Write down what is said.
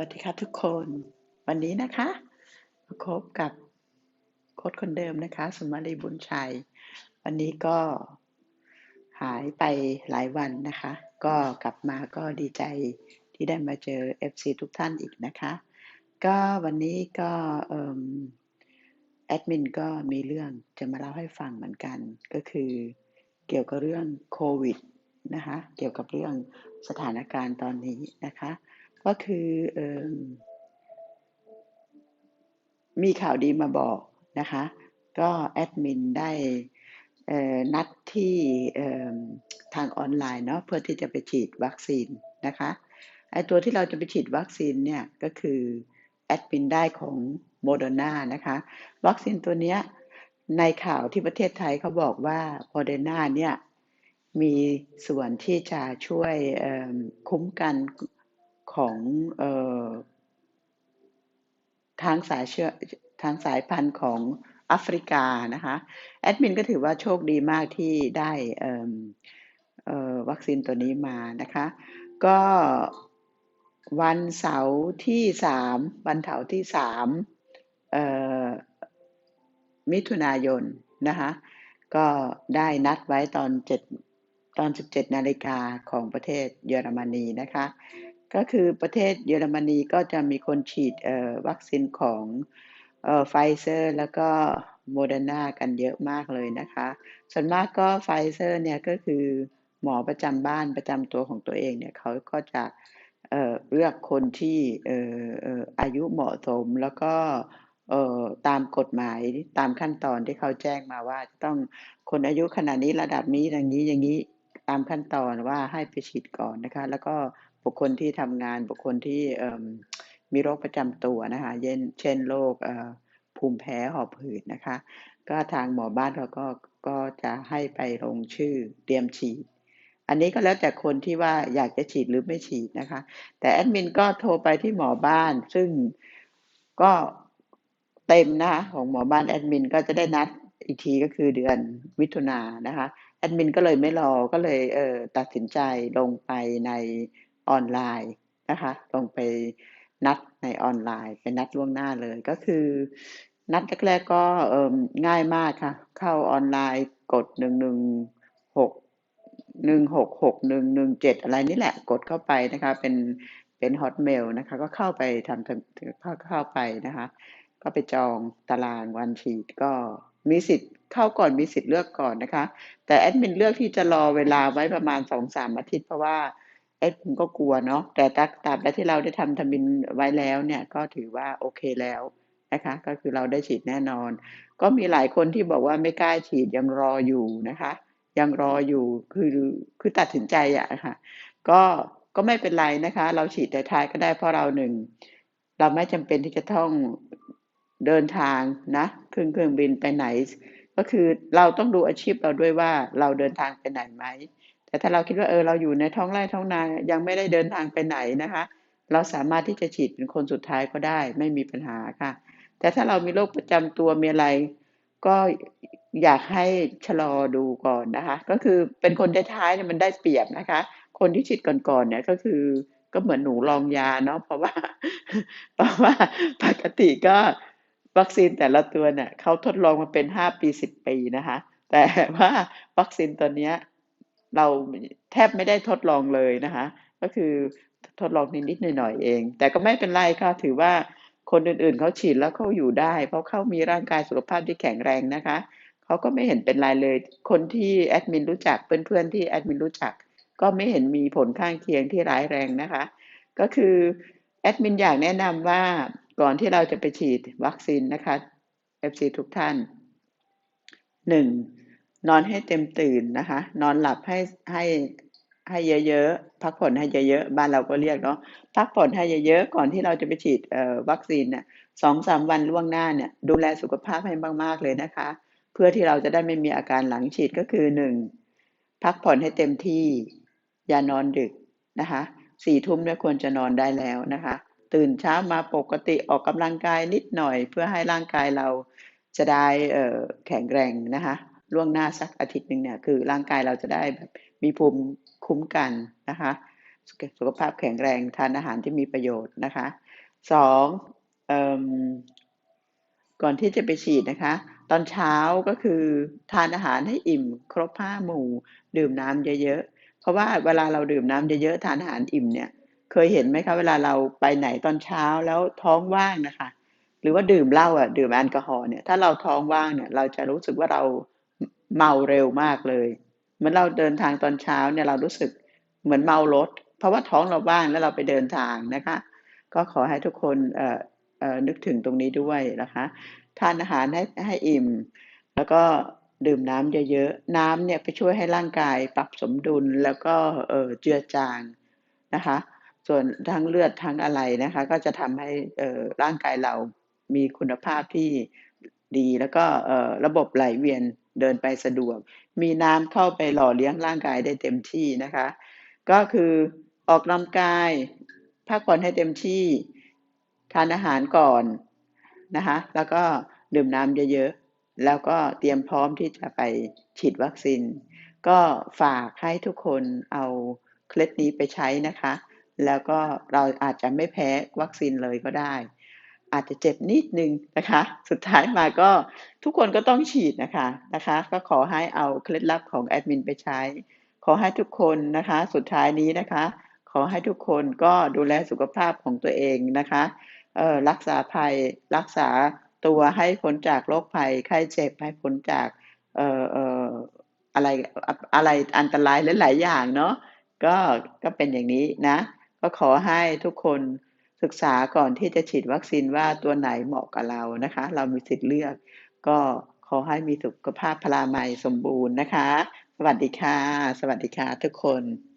วัสดีค่ะทุกคน วันนี้นะคะมาพบกับโค้ดคนเดิมนะคะสุมาลีบุญชัย วันนี้ก็หายไปหลายวันนะคะ ก็กลับมาก็ดีใจที่ได้มาเจอ FC ทุกท่านอีกนะคะ ก็วันนี้ก็แอดมินก็มีเรื่องจะมาเล่าให้ฟังเหมือนกัน ก็คือเกี่ยวกับเรื่องโควิดนะคะ เกี่ยวกับเรื่องสถานการณ์ตอนนี้นะคะ ก็คืออมีข่าวดีมาบอกนะคะ ก็แอดมินได้นัดที่ทางออนไลน์เนาะเพื่อที่จะไปฉีดวัคซีนนะคะไอตัวที่เราจะไปฉีดวัคซีนเนี่ยก็คือแอดมินได้ของโมเดอร์นานะคะ วัคซีนตัวเนี้ยในข่าวที่ประเทศไทยเขาบอกว่าโมเดอร์นาเนี่ยมีส่วนที่จะช่วยคุ้มกัน ของออทางสายเชื้อทางสายพันธุ์ของแอฟริกานะคะแอดมินก็ถือว่าโชคดีมากที่ได้วัคซีนตัวนี้มานะคะ ก็วันเสาร์ที่สามวันเสาร์ที่สามมิถุนายนนะคะก็ได้นัดไว้ตอนเจ็ดตอน 17 นาฬิกาของประเทศเยอรมนีนะคะ ก็คือประเทศเยอรมนีก็จะมีคนฉีดวัคซีนของไฟเซอร์แล้วก็โมเดอร์นากันเยอะมากเลยนะคะ ส่วนมากก็ไฟเซอร์เนี่ยก็คือหมอประจำบ้านประจำตัวของตัวเองเนี่ยเขาก็จะเเลือกคนที่อายุเหมาะสมแล้วก็ตามกฎหมายตามขั้นตอนที่เขาแจ้งมาว่าต้องคนอายุขนาดนี้ระดับนี้อย่างนี้อย่างนี้ตามขั้นตอนว่าให้ไปฉีดก่อนนะคะ แล้วก็ บุคคลที่ทำงานบุคคลที่มีโรคประจำตัวนะคะเช่นเช่นโรคภูมิแพ้หอบหืดนะคะ ก็ทางหมอบ้านเราก็ก็จะให้ไปลงชื่อเตรียมฉีด อันนี้ก็แล้วแต่คนที่ว่าอยากจะฉีดหรือไม่ฉีดนะคะ แต่แอดมินก็โทรไปที่หมอบ้าน ซึ่งก็เต็มนะคะของหมอบ้านแอดมินก็จะได้นัดอีกทีก็คือเดือนมิถุนายนนะคะแอดมินก็เลยไม่รอก็เลยเออตัดสินใจลงไปใน ออนไลน์นะคะ ลงไปนัดในออนไลน์ไปนัดล่วงหน้าเลยก็คือ นัดแรกๆก็ง่ายมากค่ะ เข้าออนไลน์กดหนึ่งหนึ่งหกหนึ่งหกหกหนึ่งหนึ่งเจ็ดอะไรนี่แหละกดเข้าไปนะคะ เป็นเป็นฮอตเมลนะคะ ก็เข้าไปทำเข้าเข้าไปนะคะ ก็ไปจองตารางวันฉีดก็มีสิทธิ์เข้าก่อนมีสิทธิ์เลือกก่อนนะคะ แต่แอดมินเลือกที่จะรอเวลาไว้ประมาณสองสามอาทิตย์เพราะว่า อ็ดผมก็กลัวเนาะแต่ตตราบใดที่เราได้ทำทมินไว้แล้วเนี่ยก็ถือว่าโอเคแล้วนะคะก็คือเราได้ฉีดแน่นอน ก็มีหลายคนที่บอกว่าไม่กล้าฉีดยังรออยู่นะคะ ยังรออยู่คือคือตัดสินใจอะค่ะก็ก็ไม่เป็นไรนะคะ เราฉีดแต่ท้ายก็ได้เพราะเราหนึ่งเราไม่จำเป็นที่จะต้องเดินทางนะเครื่องเครื่องบินไปไหน ก็คือเราต้องดูอาชีพเราด้วยว่าเราเดินทางไปไหนไหม แต่ถ้าเราคิดว่าเออเราอยู่ในท้องไร่ท้องนายังไม่ได้เดินทางไปไหนนะคะ เราสามารถที่จะฉีดเป็นคนสุดท้ายก็ได้ ไม่มีปัญหาค่ะ แต่ถ้าเรามีโรคประจำตัวมีอะไร ก็อยากให้ชะลอดูก่อนนะคะ ก็คือเป็นคนท้ายๆเนี่ยมันได้เปรียบนะคะ คนที่ฉีดก่อนๆเนี่ยก็คือก็เหมือนหนูลองยาเนาะเพราะว่า เพราะว่าปกติก็วัคซีนแต่ละตัวเนี่ยเขาทดลองมาเป็นห้าปีสิบปีนะคะ แต่ว่าวัคซีนตัวเนี้ย เราแทบไม่ได้ทดลองเลยนะคะ ก็คือทดลองนิดๆหน่อยๆเอง แต่ก็ไม่เป็นไรค่ะถือว่าคนอื่นๆเขาฉีดแล้วเขาอยู่ได้ เพราะเขามีร่างกายสุขภาพที่แข็งแรงนะคะเขาก็ไม่เห็นเป็นไรเลย คนที่แอดมินรู้จักเพื่อนๆที่แอดมินรู้จัก ก็ไม่เห็นมีผลข้างเคียงที่ร้ายแรงนะคะ ก็คือแอดมินอยากแนะนำว่าก่อนที่เราจะไปฉีดวัคซีนนะคะ FC ทุกท่านหนึ่ง นอนให้เต็มตื่นนะคะ นอนหลับให้ให้ให้เยอะๆ พักผ่อนให้เยอะๆ บ้านเราก็เรียกเนาะ พักผ่อนให้เยอะๆ ก่อนที่เราจะไปฉีดวัคซีนเนี่ยสองสามวันล่วงหน้าเนี่ย ดูแลสุขภาพให้มากๆเลยนะคะ เพื่อที่เราจะได้ไม่มีอาการหลังฉีดก็คือหนึ่งพักผ่อนให้เต็มที่ อย่านอนดึกนะคะสี่ทุ่มเนี่ยควรจะนอนได้แล้วนะคะ ตื่นเช้ามาปกติออกกำลังกายนิดหน่อย เพื่อให้ร่างกายเราจะได้แข็งแรงนะคะ ล่วงหน้าสักอาทิตย์หนึ่งเนี่ยคือร่างกายเราจะได้แบบมีภูมิคุ้มกันนะคะสุขภาพแข็งแรงทานอาหารที่มีประโยชน์นะคะ2เอ่อก่อนที่จะไปฉีดนะคะ ตอนเช้าก็คือทานอาหารให้อิ่ม ครบ5หมู่ ดื่มน้ำเยอะๆ เพราะว่าเวลาเราดื่มน้ำเยอะๆทานอาหารอิ่มเนี่ย เคยเห็นไหมคะเวลาเราไปไหนตอนเช้าแล้วท้องว่างนะคะ หรือว่าดื่มเหล้าอะดื่มแอลกอฮอล์เนี่ยถ้าเราท้องว่างเนี่ยเราจะรู้สึกว่าเรา เมาเร็วมากเลยเหมือนเราเดินทางตอนเช้าเนี่ยเรารู้สึกเหมือนเมารถ เพราะว่าท้องเราว่างแล้วเราไปเดินทางนะคะ ก็ขอให้ทุกคนเอ่อเอ่อนึกถึงตรงนี้ด้วยนะคะ ทานอาหารให้ให้อิ่ม แล้วก็ดื่มน้ำเยอะๆ น้ำเนี่ยไปช่วยให้ร่างกายปรับสมดุลแล้วก็เอ่อเจือจางนะคะ ส่วนทั้งเลือดทั้งอะไรนะคะ ก็จะทำให้เอ่อร่างกายเรามีคุณภาพที่ ดี แล้วก็ระบบไหลเวียนเดินไปสะดวก มีน้ำเข้าไปหล่อเลี้ยงร่างกายได้เต็มที่นะคะ ก็คือออกกำลังกายพักผ่อนให้เต็มที่ ทานอาหารก่อนนะคะ แล้วก็ดื่มน้ำเยอะๆ แล้วก็เตรียมพร้อมที่จะไปฉีดวัคซีน ก็ฝากให้ทุกคนเอาเคล็ดนี้ไปใช้นะคะ แล้วก็เราอาจจะไม่แพ้วัคซีนเลยก็ได้ อาจจะเจ็บนิดนึงนะคะ สุดท้ายมาก็ทุกคนก็ต้องฉีดนะคะนะคะ ก็ขอให้เอาเคล็ดลับของแอดมินไปใช้ ขอให้ทุกคนนะคะ สุดท้ายนี้นะคะ ขอให้ทุกคนก็ดูแลสุขภาพของตัวเองนะคะรักษาภัยรักษาตัวให้พ้นจากโรคภัยไข้เจ็บให้พ้นจากเอ่อเอ่ออะไรออะไรอันตรายหลายๆอย่างเนาะก็ก็เป็นอย่างนี้นะ ก็ขอให้ทุกคน ศึกษาก่อนที่จะฉีดวัคซีนว่าตัวไหนเหมาะกับเรานะคะ เรามีสิทธิ์เลือก ก็ขอให้มีสุขภาพพลามัยสมบูรณ์นะคะ สวัสดีค่ะ สวัสดีค่ะทุกคน